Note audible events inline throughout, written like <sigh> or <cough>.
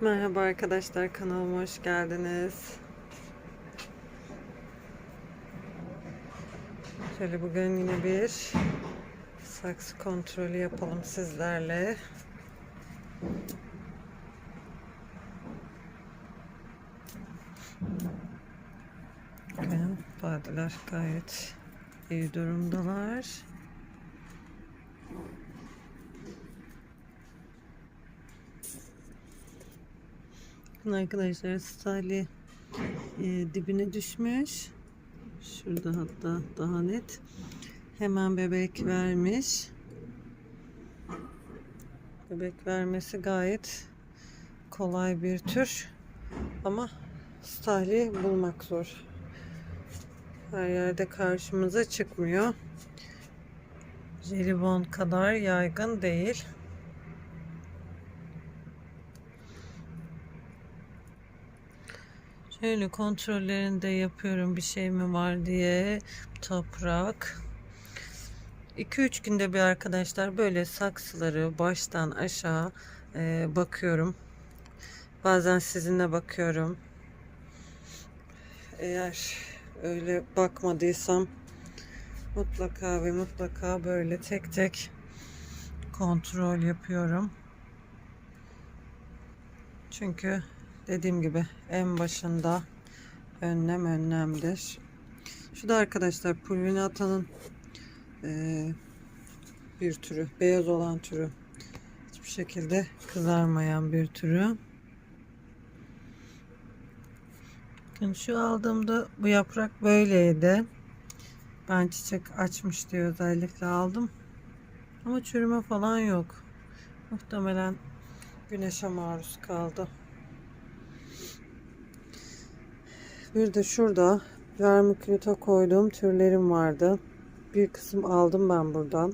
Merhaba arkadaşlar kanalıma hoş geldiniz. Şöyle bugün yine bir saksı kontrolü yapalım sizlerle. Bakın badeler gayet iyi durumdalar. Bakın arkadaşlar Stali e, dibine düşmüş. Şurada hatta daha net. Hemen bebek vermiş. Bebek vermesi gayet kolay bir tür. Ama Stali bulmak zor. Her yerde karşımıza çıkmıyor. Jelibon kadar yaygın değil. Şöyle kontrollerini de yapıyorum bir şey mi var diye. Toprak. 2-3 günde bir arkadaşlar böyle saksıları baştan aşağı e, bakıyorum. Bazen sizinle bakıyorum. Eğer öyle bakmadıysam mutlaka ve mutlaka böyle tek tek kontrol yapıyorum. Çünkü dediğim gibi en başında önlem önlemdir. Şu da arkadaşlar pulvinatanın e, bir türü, beyaz olan türü. Hiçbir şekilde kızarmayan bir türü. Bakın şu aldığımda bu yaprak böyleydi. Ben çiçek açmış diye özellikle aldım. Ama çürüme falan yok. Muhtemelen güneşe maruz kaldı. Bir de şurada vermikulita koyduğum türlerim vardı. Bir kısım aldım ben buradan.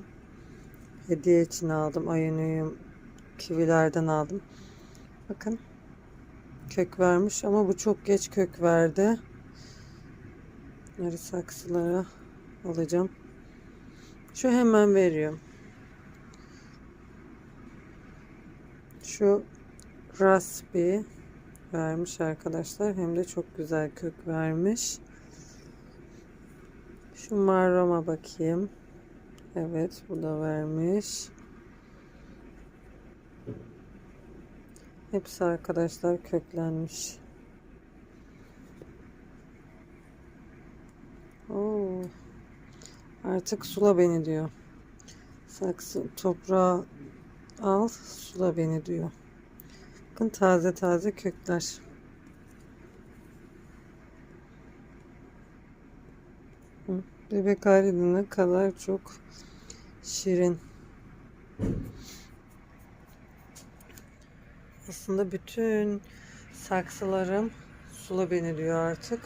Hediye için aldım. Ayınıyım kivilerden aldım. Bakın kök vermiş ama bu çok geç kök verdi. Bunları saksılara alacağım. Şu hemen veriyor. Şu Raspi vermiş arkadaşlar. Hem de çok güzel kök vermiş. Şu marroma bakayım. Evet bu da vermiş. Hepsi arkadaşlar köklenmiş. Oo. Artık sula beni diyor. Saksı toprağa al sula beni diyor. Bakın taze taze kökler. Bebek ne kadar çok şirin. Aslında bütün saksılarım sula beni diyor artık.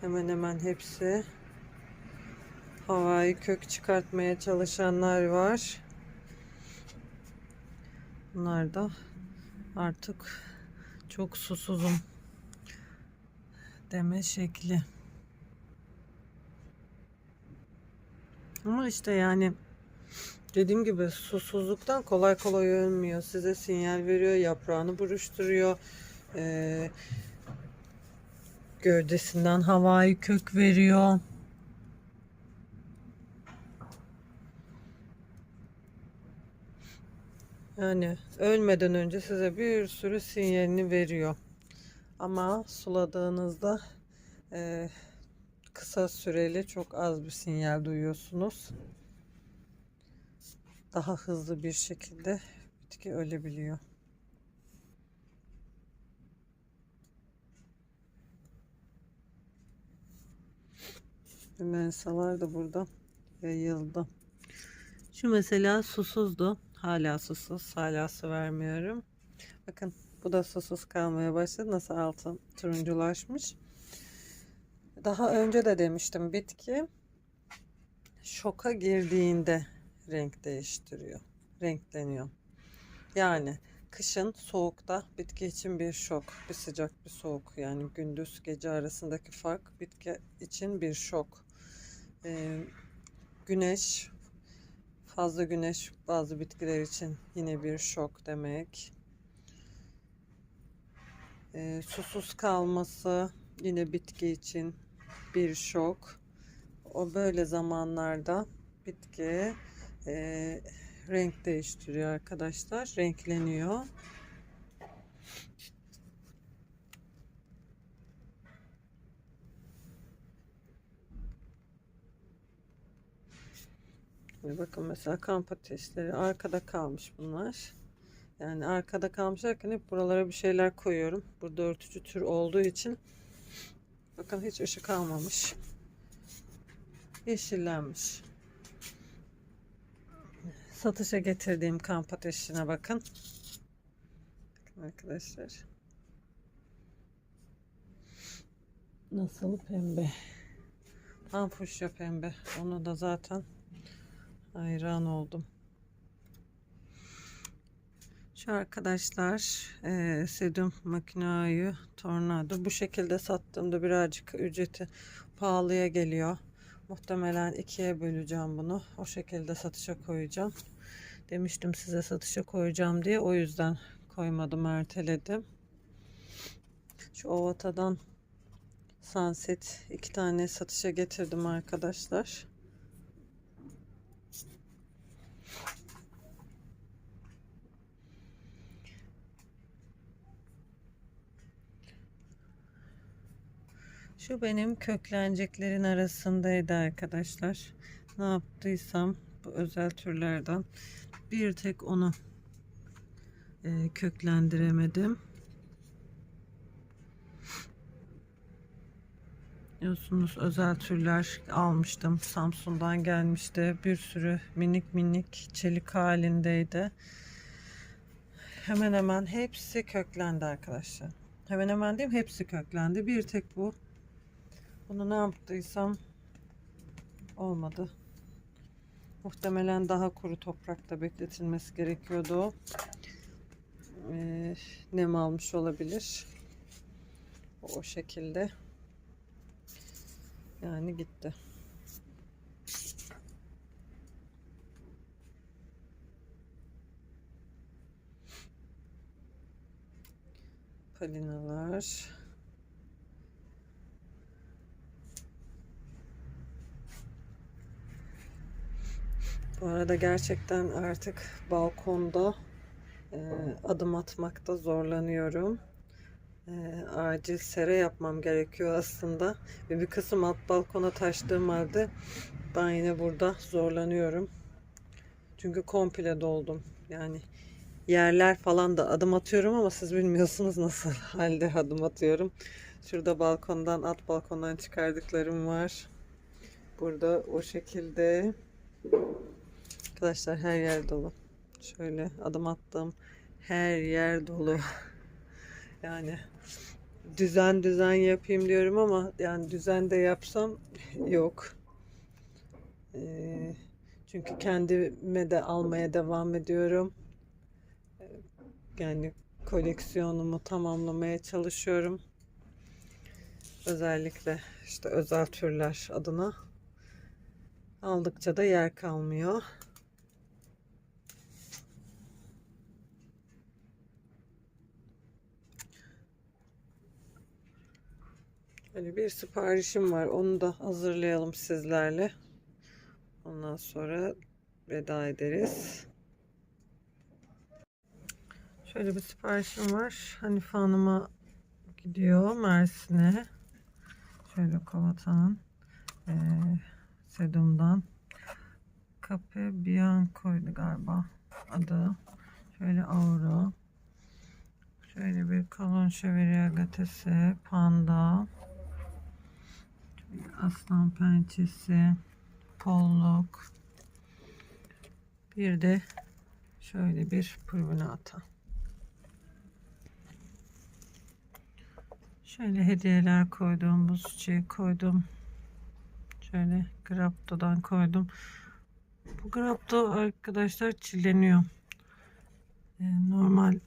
Hemen hemen hepsi havai kök çıkartmaya çalışanlar var. Bunlar da artık çok susuzum deme şekli. Ama işte yani dediğim gibi susuzluktan kolay kolay ölmüyor. Size sinyal veriyor, yaprağını buruşturuyor. Ee, gövdesinden havai kök veriyor. Yani ölmeden önce size bir sürü sinyalini veriyor. Ama suladığınızda e, kısa süreli çok az bir sinyal duyuyorsunuz. Daha hızlı bir şekilde bitki ölebiliyor. Mensalar da burada yayıldı. Şu mesela susuzdu. Hala susuz. Hala su vermiyorum. Bakın bu da susuz kalmaya başladı. Nasıl altın turunculaşmış. Daha önce de demiştim bitki şoka girdiğinde renk değiştiriyor. Renkleniyor. Yani kışın soğukta bitki için bir şok, bir sıcak bir soğuk. Yani gündüz gece arasındaki fark bitki için bir şok. Ee, güneş Fazla güneş bazı bitkiler için yine bir şok demek. Ee, susuz kalması yine bitki için bir şok. O böyle zamanlarda bitki e, renk değiştiriyor arkadaşlar. Renkleniyor. Şimdi bakın mesela kamp ateşleri arkada kalmış bunlar. Yani arkada kalmış derken hep buralara bir şeyler koyuyorum. Burada örtücü tür olduğu için bakın hiç ışık almamış. Yeşillenmiş. Satışa getirdiğim kamp ateşine bakın. Bakın arkadaşlar. Nasıl pembe. Tam fuşya pembe. Onu da zaten hayran oldum. Şu arkadaşlar e, Sedum Makinayı Tornado bu şekilde sattığımda birazcık ücreti pahalıya geliyor. Muhtemelen ikiye böleceğim bunu. O şekilde satışa koyacağım. Demiştim size satışa koyacağım diye. O yüzden koymadım erteledim. Şu Ovata'dan Sunset iki tane satışa getirdim arkadaşlar. Şu benim kökleneceklerin arasındaydı arkadaşlar. Ne yaptıysam bu özel türlerden bir tek onu e, köklendiremedim. Biliyorsunuz özel türler almıştım. Samsun'dan gelmişti. Bir sürü minik minik çelik halindeydi. Hemen hemen hepsi köklendi arkadaşlar. Hemen hemen diyeyim hepsi köklendi. Bir tek bu. Bunu ne yaptıysam olmadı. Muhtemelen daha kuru toprakta bekletilmesi gerekiyordu. Ee, nem almış olabilir. O şekilde. Yani gitti. Palinalar. Bu arada gerçekten artık balkonda e, adım atmakta zorlanıyorum. E, acil sera yapmam gerekiyor aslında. Ve bir kısım alt balkona taştığım halde ben yine burada zorlanıyorum. Çünkü komple doldum. Yani yerler falan da adım atıyorum ama siz bilmiyorsunuz nasıl <laughs> halde adım atıyorum. Şurada balkondan, alt balkondan çıkardıklarım var. Burada o şekilde. Arkadaşlar her yer dolu. Şöyle adım attım. Her yer dolu. <laughs> Yani düzen düzen yapayım diyorum ama yani düzen de yapsam yok. Ee, çünkü kendime de almaya devam ediyorum. Yani koleksiyonumu tamamlamaya çalışıyorum. Özellikle işte özel türler adına aldıkça da yer kalmıyor. Hani bir siparişim var. Onu da hazırlayalım sizlerle. Ondan sonra veda ederiz. Şöyle bir siparişim var. Hanife Hanım'a gidiyor Mersin'e. Şöyle Kovata'nın e, Sedum'dan. Cape Bianco'ydu galiba adı. Şöyle Aura. Şöyle bir kalon şeveriye gatesi, panda, aslan pençesi, polluk. Bir de şöyle bir pırvinata. Şöyle hediyeler koydum, buz çiçeği koydum. Şöyle Grapto'dan koydum. Bu Grapto arkadaşlar çilleniyor. Ee, normal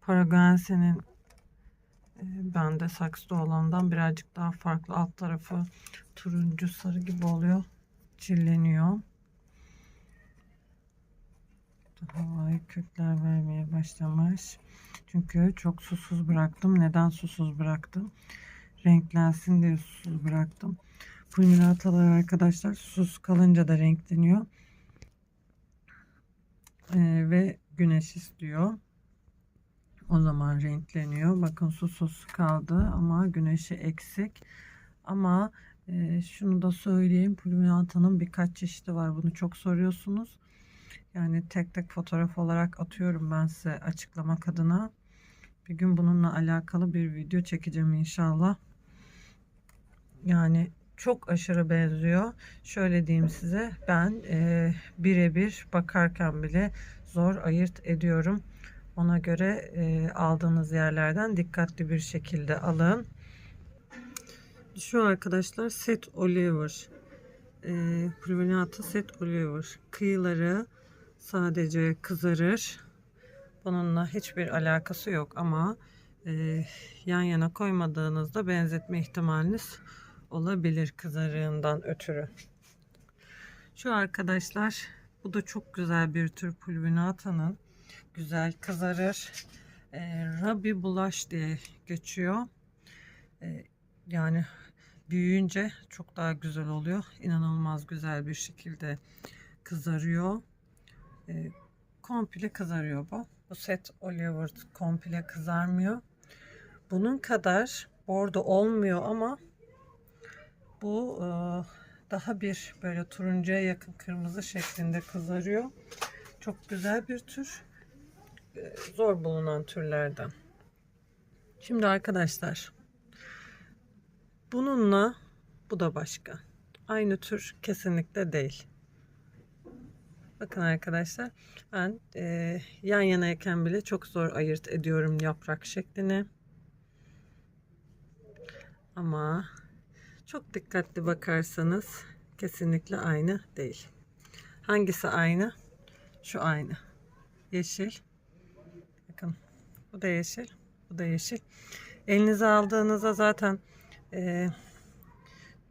Paragense'nin e, bende saksıda olandan birazcık daha farklı. Alt tarafı turuncu sarı gibi oluyor. Çilleniyor. havai kökler vermeye başlamış. Çünkü çok susuz bıraktım. Neden susuz bıraktım? Renklensin diye susuz bıraktım. Fulminatalar arkadaşlar susuz kalınca da renkleniyor. Ee, ve güneş istiyor. O zaman renkleniyor. Bakın susuz kaldı ama güneşi eksik. Ama e, şunu da söyleyeyim. Fulminata'nın birkaç çeşidi var. Bunu çok soruyorsunuz. Yani tek tek fotoğraf olarak atıyorum ben size açıklamak adına. Bir gün bununla alakalı bir video çekeceğim inşallah. Yani çok aşırı benziyor. Şöyle diyeyim size ben e, birebir bakarken bile zor ayırt ediyorum. Ona göre e, aldığınız yerlerden dikkatli bir şekilde alın. Şu arkadaşlar set Oliver. E, Pruvinata set Oliver. Kıyıları sadece kızarır. Bununla hiçbir alakası yok ama e, yan yana koymadığınızda benzetme ihtimaliniz olabilir kızarığından ötürü. Şu arkadaşlar bu da çok güzel bir tür pulvinata'nın güzel kızarır. E, Rabi bulaş diye geçiyor. E, yani büyüyünce çok daha güzel oluyor. İnanılmaz güzel bir şekilde kızarıyor. E, komple kızarıyor bu. Bu set Oliver komple kızarmıyor. Bunun kadar bordo olmuyor ama bu e, daha bir böyle turuncuya yakın kırmızı şeklinde kızarıyor. Çok güzel bir tür. Zor bulunan türlerden. Şimdi arkadaşlar bununla bu da başka. Aynı tür kesinlikle değil. Bakın arkadaşlar ben e, yan yanayken bile çok zor ayırt ediyorum yaprak şeklini. Ama çok dikkatli bakarsanız kesinlikle aynı değil. Hangisi aynı? Şu aynı. Yeşil. Bu da yeşil. Bu da yeşil. Elinize aldığınızda zaten e,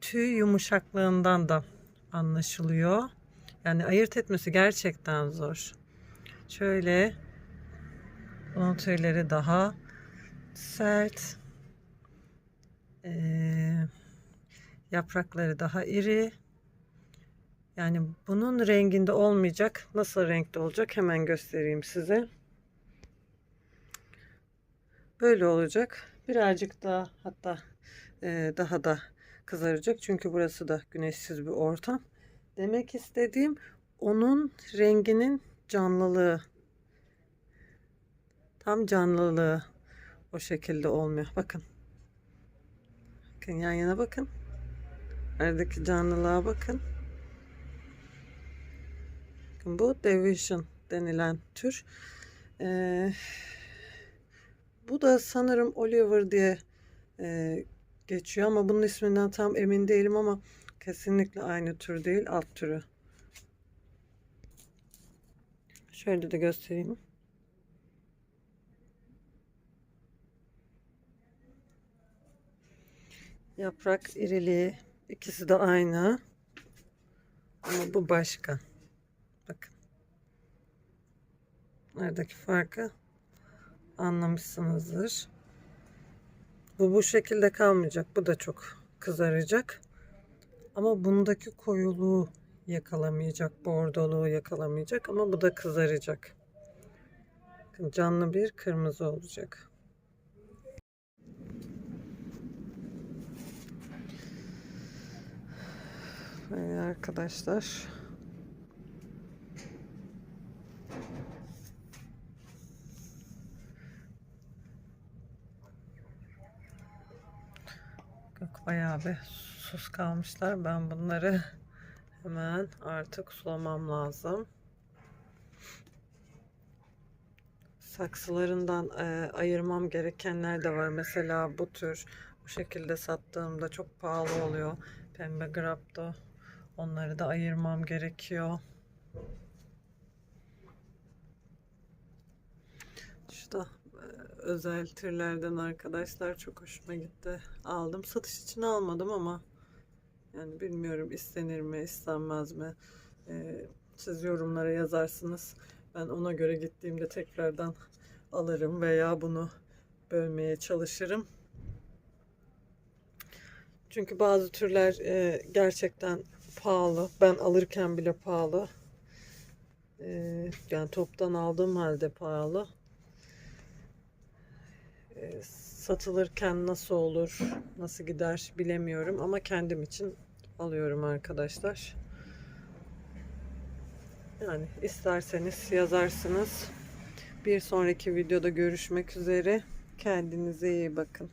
tüy yumuşaklığından da anlaşılıyor. Yani ayırt etmesi gerçekten zor. Şöyle bunun tüyleri daha sert. Ee, yaprakları daha iri. Yani bunun renginde olmayacak. Nasıl renkte olacak? Hemen göstereyim size. Böyle olacak. Birazcık daha hatta e, daha da kızaracak. Çünkü burası da güneşsiz bir ortam. Demek istediğim onun renginin canlılığı. Tam canlılığı o şekilde olmuyor. Bakın. Bakın yan yana bakın. Aradaki canlılığa bakın. bu Division denilen tür. Ee, bu da sanırım Oliver diye e, geçiyor ama bunun isminden tam emin değilim ama kesinlikle aynı tür değil alt türü. Şöyle de göstereyim. Yaprak iriliği ikisi de aynı. Ama bu başka. Bakın. Aradaki farkı anlamışsınızdır. Bu bu şekilde kalmayacak. Bu da çok kızaracak. Ama bundaki koyuluğu yakalamayacak. Bordoluğu yakalamayacak. Ama bu da kızaracak. Canlı bir kırmızı olacak. Böyle arkadaşlar. Yok bayağı bir sus kalmışlar. Ben bunları hemen artık sulamam lazım. Saksılarından e, ayırmam gerekenler de var. Mesela bu tür bu şekilde sattığımda çok pahalı oluyor. Pembe grapto. Onları da ayırmam gerekiyor. Şu da özel türlerden arkadaşlar çok hoşuma gitti. Aldım. Satış için almadım ama yani bilmiyorum istenir mi istenmez mi. Ee, siz yorumlara yazarsınız. Ben ona göre gittiğimde tekrardan alırım veya bunu bölmeye çalışırım. Çünkü bazı türler e, gerçekten pahalı. Ben alırken bile pahalı. E, yani toptan aldığım halde pahalı. Satılırken nasıl olur, nasıl gider bilemiyorum ama kendim için alıyorum arkadaşlar. Yani isterseniz yazarsınız. Bir sonraki videoda görüşmek üzere. Kendinize iyi bakın.